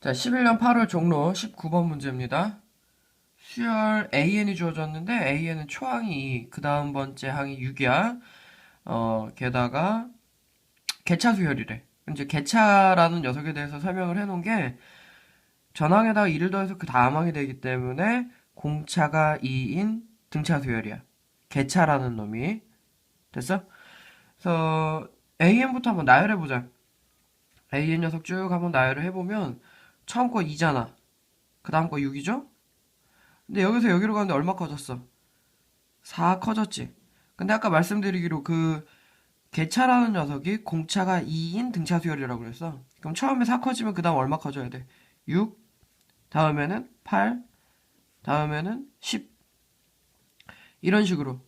자, 11년 8월 종로 19번 문제입니다. 수열 AN이 주어졌는데 AN은 초항이 2, 그 다음 번째 항이 6이야. 어, 게다가 개차 수열이래. 이제 개차라는 녀석에 대해서 설명을 해놓은 게 전항에다가 2를 더해서 그 다음 항이 되기 때문에 공차가 2인 등차 수열이야. 개차라는 놈이. 됐어? 그래서 AN부터 한번 나열해보자. AN 녀석 쭉 한번 나열을 해보면 처음 거 2잖아. 그 다음 거 6이죠? 근데 여기서 여기로 가는데 얼마 커졌어? 4 커졌지. 근데 아까 말씀드리기로 그 개차라는 녀석이 공차가 2인 등차 수열이라고 그랬어. 그럼 처음에 4 커지면 그 다음 얼마 커져야 돼? 6, 다음에는 8, 다음에는 10. 이런 식으로.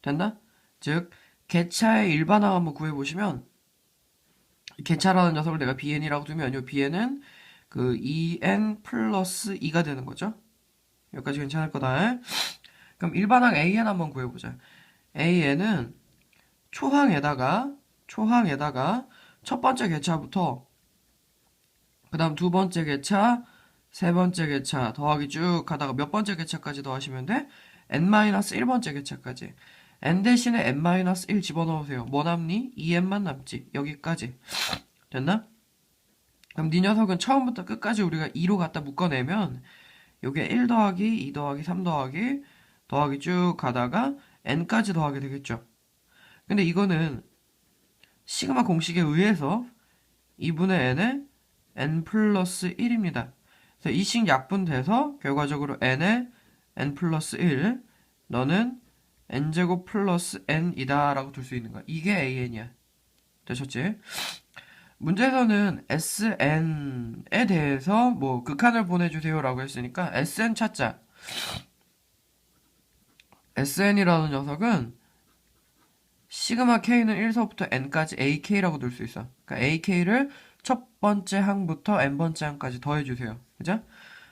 됐나? 즉, 개차의 일반항 한번 구해보시면 개차라는 녀석을 내가 bn이라고 두면 이 bn은 그 2n 플러스 2가 되는 거죠. 여기까지 괜찮을 거다. 그럼 일반항 an 한번 구해보자. an은 초항에다가 초항에다가 첫 번째 개차부터 그 다음 두 번째 개차, 세 번째 개차 더하기 쭉 가다가 몇 번째 개차까지 더하시면 돼? n-1번째 개차까지. N 대신에 n-1 집어넣으세요. 뭐 남니? 2n만 남지. 여기까지. 됐나? 그럼 네 녀석은 처음부터 끝까지 우리가 2로 갖다 묶어내면 요게 1 더하기 2 더하기 3 더하기 더하기 쭉 가다가 n까지 더하게 되겠죠. 근데 이거는 시그마 공식에 의해서 2분의 n에 n 플러스 1입니다. 그래서 이식 약분돼서 결과적으로 n에 n 플러스 1 너는 n제곱 플러스 n이다 라고 둘 수 있는 거야. 이게 an이야. 되셨지? 문제에서는 sn에 대해서 뭐 극한을 보내주세요 라고 했으니까 sn 찾자. sn이라는 녀석은 시그마 k는 1서부터 n까지 ak라고 둘 수 있어. 그러니까 ak를 첫 번째 항부터 n번째 항까지 더해주세요. 그죠?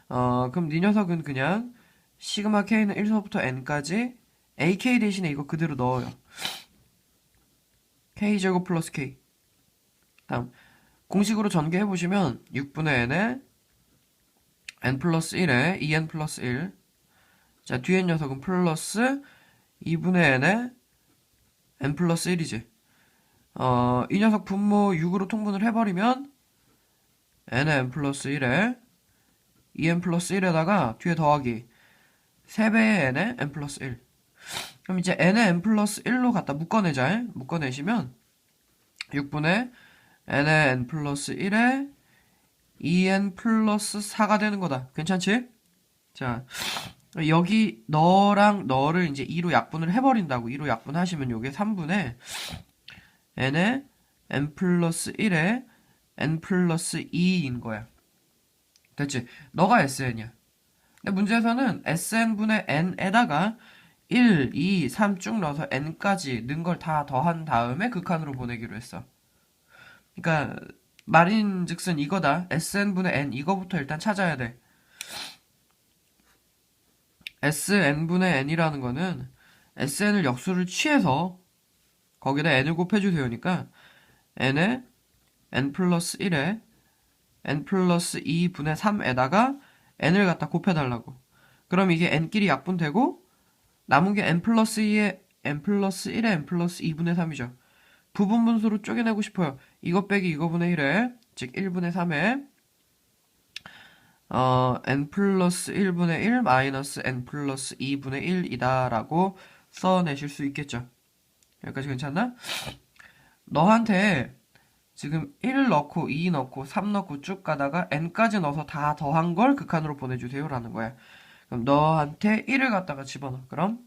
어, 그럼 네 녀석은 그냥 시그마 k는 1서부터 n까지 AK 대신에 이거 그대로 넣어요. K제곱 플러스 K. 다음, 공식으로 전개해보시면 6분의 n에 n 플러스 1에 2n 플러스 1. 자, 뒤에 녀석은 플러스 2분의 n에 n 플러스 1이지. 어, 이 녀석 분모 6으로 통분을 해버리면 n에 n 플러스 1에 2n 플러스 1에다가 뒤에 더하기 3배의 n에 n 플러스 1. 그럼 이제 n에 n 플러스 1로 갖다 묶어내자. 묶어내시면 6분의 n에 n 플러스 1에 2n 플러스 4가 되는 거다. 괜찮지? 자, 여기 너랑 너를 이제 2로 약분을 해버린다고 2로 약분하시면 요게 3분의 n에 n 플러스 1에 n 플러스 2인 거야. 됐지? 너가 sn이야. 근데 문제에서는 sn분의 n에다가 1, 2, 3 쭉 넣어서 n까지 넣은 걸다 더한 다음에 극한으로 보내기로 했어. 그러니까 말인 즉슨 이거다. sn분의 n 이거부터 일단 찾아야 돼. sn분의 n이라는 거는 sn을 역수를 취해서 거기다 n을 곱해주세요니까 n에 n 플러스 1에 n 플러스 2분의 3에다가 n을 갖다 곱해달라고. 그럼 이게 n끼리 약분되고 남은 게 n 플러스 2에 n 플러스 1에 n 플러스 2분의 3이죠. 부분 분수로 쪼개내고 싶어요. 이거 빼기 이거분의 1에 즉 1분의 3에 어, n 플러스 1분의 1 마이너스 n 플러스 2분의 1이다 라고 써내실 수 있겠죠. 여기까지 괜찮나? 너한테 지금 1 넣고 2 넣고 3 넣고 쭉 가다가 n까지 넣어서 다 더한 걸 극한으로 보내주세요 라는 거야. 그럼 너한테 1을 갖다가 집어넣어. 그럼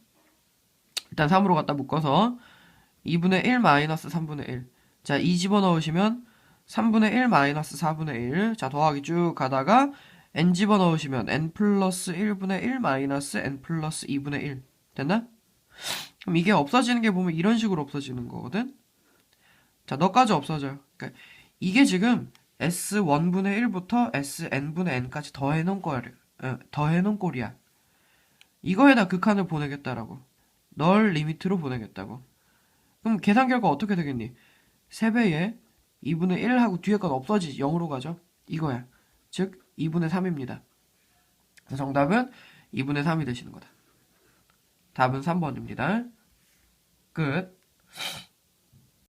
일단 3으로 갖다 묶어서 2분의 1 마이너스 3분의 1. 자, 2 집어넣으시면 3분의 1 마이너스 4분의 1. 자, 더하기 쭉 가다가 n 집어넣으시면 n 플러스 1분의 1 마이너스 n 플러스 2분의 1. 됐나? 그럼 이게 없어지는 게 보면 이런 식으로 없어지는 거거든? 자, 너까지 없어져요. 그러니까 이게 지금 S1분의 1부터 SN분의 N까지 더해놓은 꼴, 어, 더해놓은 꼴이야. 이거에다 극한을 보내겠다라고. 널 리미트로 보내겠다고. 그럼 계산 결과 어떻게 되겠니? 3배에 2분의 1하고 뒤에 건 없어지지. 0으로 가죠. 이거야. 즉 2분의 3입니다. 정답은 2분의 3이 되시는 거다. 답은 3번입니다. 끝.